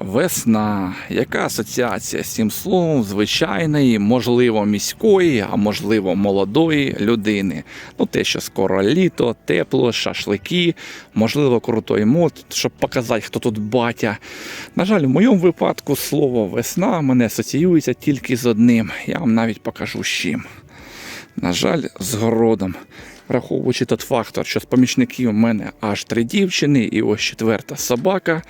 Весна. Яка асоціація з цим словом звичайної, можливо, міської, а можливо, молодої людини? Ну, те, що скоро літо, тепло, шашлики, можливо, крутой мод, щоб показати, хто тут батя. На жаль, в моєму випадку слово весна мене асоціюється тільки з одним. Я вам навіть покажу з чим. На жаль, з городом. Враховуючи тот фактор, що з помічників у мене аж три дівчини і ось четверта собака,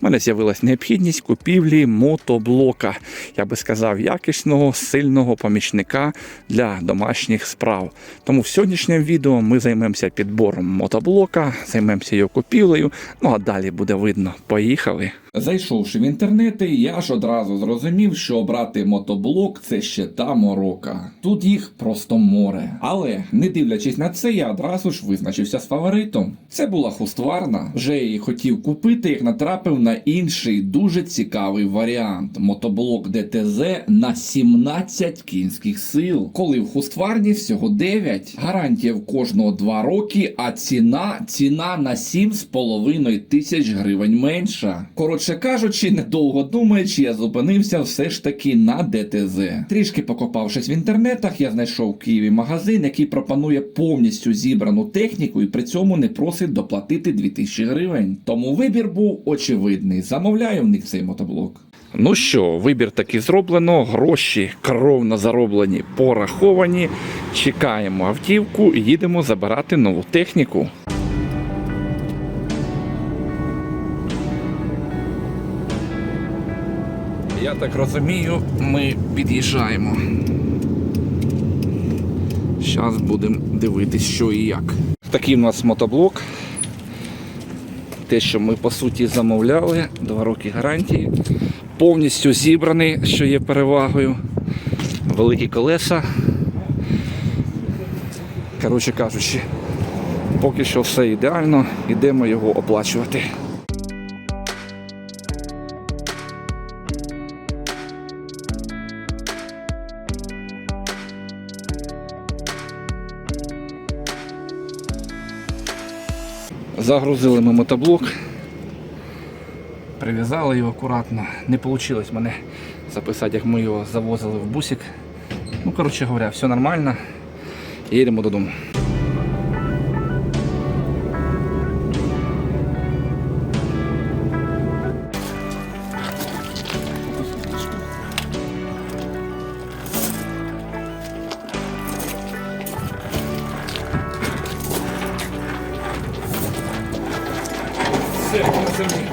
в мене з'явилась необхідність купівлі мотоблока. Я би сказав, якісного, сильного помічника для домашніх справ. Тому в сьогоднішньому відео ми займемося підбором мотоблока, займемося його купівлею. Ну а далі буде видно. Поїхали. Зайшовши в інтернети, я ж одразу зрозумів, що обрати мотоблок це ще та морока. Тут їх просто море. Але не дивлячись на це, я одразу ж визначився з фаворитом. Це була хустварна. Вже її хотів купити, як натрапив на інший дуже цікавий варіант: мотоблок ДТЗ на 17 кінських сил. Коли в хустварні всього 9. Гарантія в кожного 2 роки, а ціна ціна на 7,5 тисяч гривень менша. Коротше кажучи, недовго думаючи, я зупинився все ж таки на ДТЗ. Трішки покопавшись в інтернетах, я знайшов в Києві магазин, який пропонує повністю зібрану техніку і при цьому не просить доплатити 2000 гривень. Тому вибір був очевидний. Замовляю в них цей мотоблок. Ну що, вибір таки зроблено, гроші кровно зароблені, пораховані. Чекаємо автівку і їдемо забирати нову техніку. Я так розумію, ми під'їжджаємо. Зараз будемо дивитись, що і як. Такий у нас мотоблок. Те, що ми по суті замовляли, два роки гарантії. Повністю зібраний, що є перевагою. Великі колеса. Коротше кажучи, поки що все ідеально, йдемо його оплачувати. Загрузили ми мотоблок. Прив'язали його акуратно. Не вийшло мене записати, як ми його завозили в бусик. Ну, коротше говоря, все нормально. Їдемо додому. Землі.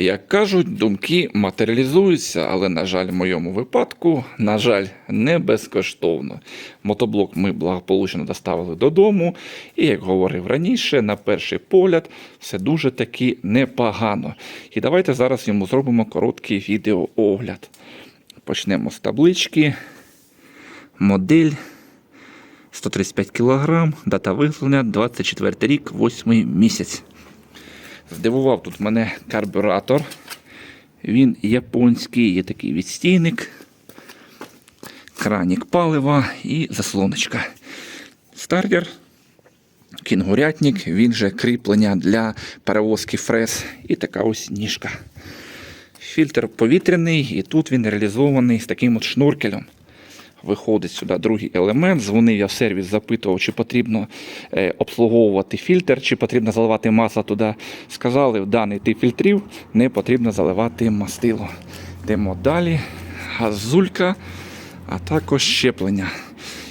Як кажуть, думки матеріалізуються, але, на жаль, в моєму випадку, на жаль, не безкоштовно. Мотоблок ми благополучно доставили додому, і, як говорив раніше, на перший погляд, все дуже таки непогано. І давайте зараз йому зробимо короткий відеоогляд. Почнемо з таблички. Модель 135 кг, дата виготовлення 24 рік, 8 місяць. Здивував тут мене карбюратор. Він японський, є такий відстійник, кранік палива і заслоночка. Стартер, кінгурятник, він же кріплення для перевозки фрез і така ось ніжка. Фільтр повітряний, і тут він реалізований з таким от шнуркелем. Виходить сюди другий елемент. Дзвонив я в сервіс, запитував, чи потрібно е, обслуговувати фільтр, чи потрібно заливати масло туди. Сказали, в даний тип фільтрів не потрібно заливати мастило. Йдемо далі. Газулька, а також щеплення.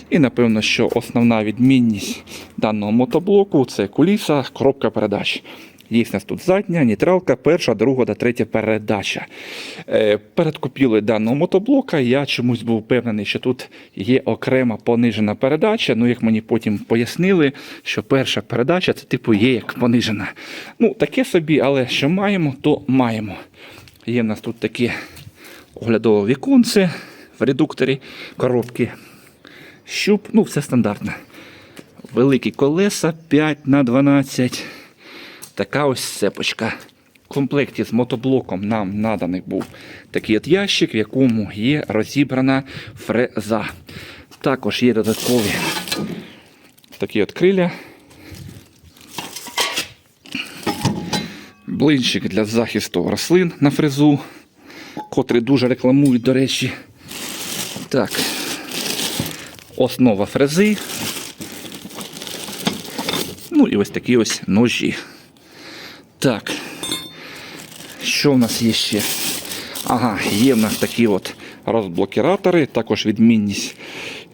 І напевно, що основна відмінність даного мотоблоку це куліса, коробка передач. Є в нас тут задня, нейтралка, перша, друга та третя передача. Е, перед купівлею даного мотоблока я чомусь був впевнений, що тут є окрема понижена передача. Ну, як мені потім пояснили, що перша передача це типу є як понижена. Ну, таке собі, але що маємо, то маємо. Є в нас тут таке оглядове віконце в редукторі, коробки, щуп, ну, все стандартно. Великі колеса 5 на 12 така ось цепочка. В комплекті з мотоблоком нам наданий був такий от ящик, в якому є розібрана фреза. Також є додаткові такі от криля. Блинчик для захисту рослин на фрезу, котрий дуже рекламують, до речі. Так. Основа фрези. Ну і ось такі ось ножі. Так. Що в нас є ще? Ага, є в нас такі от розблокіратори, також відмінність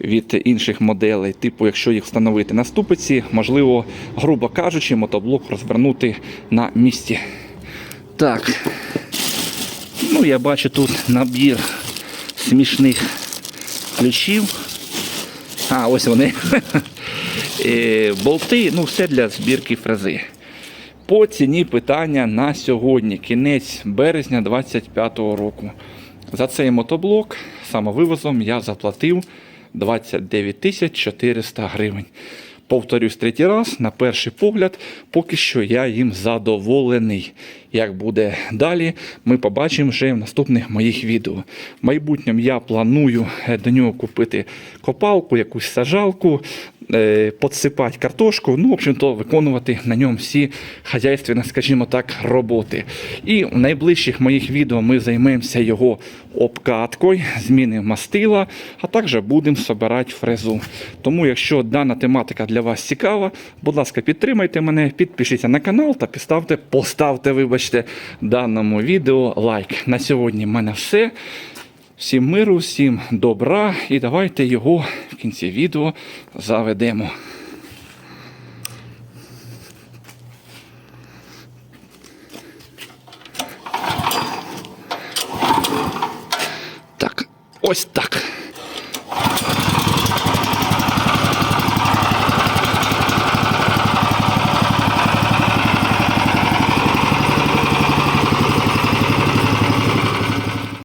від інших моделей. Типу, якщо їх встановити на ступиці, можливо, грубо кажучи, мотоблок розвернути на місці. Так. Ну, я бачу тут набір смішних ключів. А, ось вони. Е, Болти, ну все для збірки фрези. По ціні питання на сьогодні, кінець березня 2025 року. За цей мотоблок самовивозом я заплатив 29 400 гривень. Повторюсь третій раз, на перший погляд, поки що я їм задоволений. Як буде далі, ми побачимо вже в наступних моїх відео. В майбутньому я планую до нього купити копалку, якусь сажалку, подсипати картошку, ну, в общем-то, виконувати на ньому всі хазяйственні, скажімо так, роботи. І в найближчих моїх відео ми займемося його обкаткою, зміни мастила, а також будемо збирати фрезу. Тому, якщо дана тематика для вас цікава, будь ласка, підтримайте мене, підпишіться на канал та поставте, поставте, вибачте, даному відео лайк. На сьогодні в мене все. Всім миру, всім добра, і давайте його кінці відео заведемо. Так, ось так.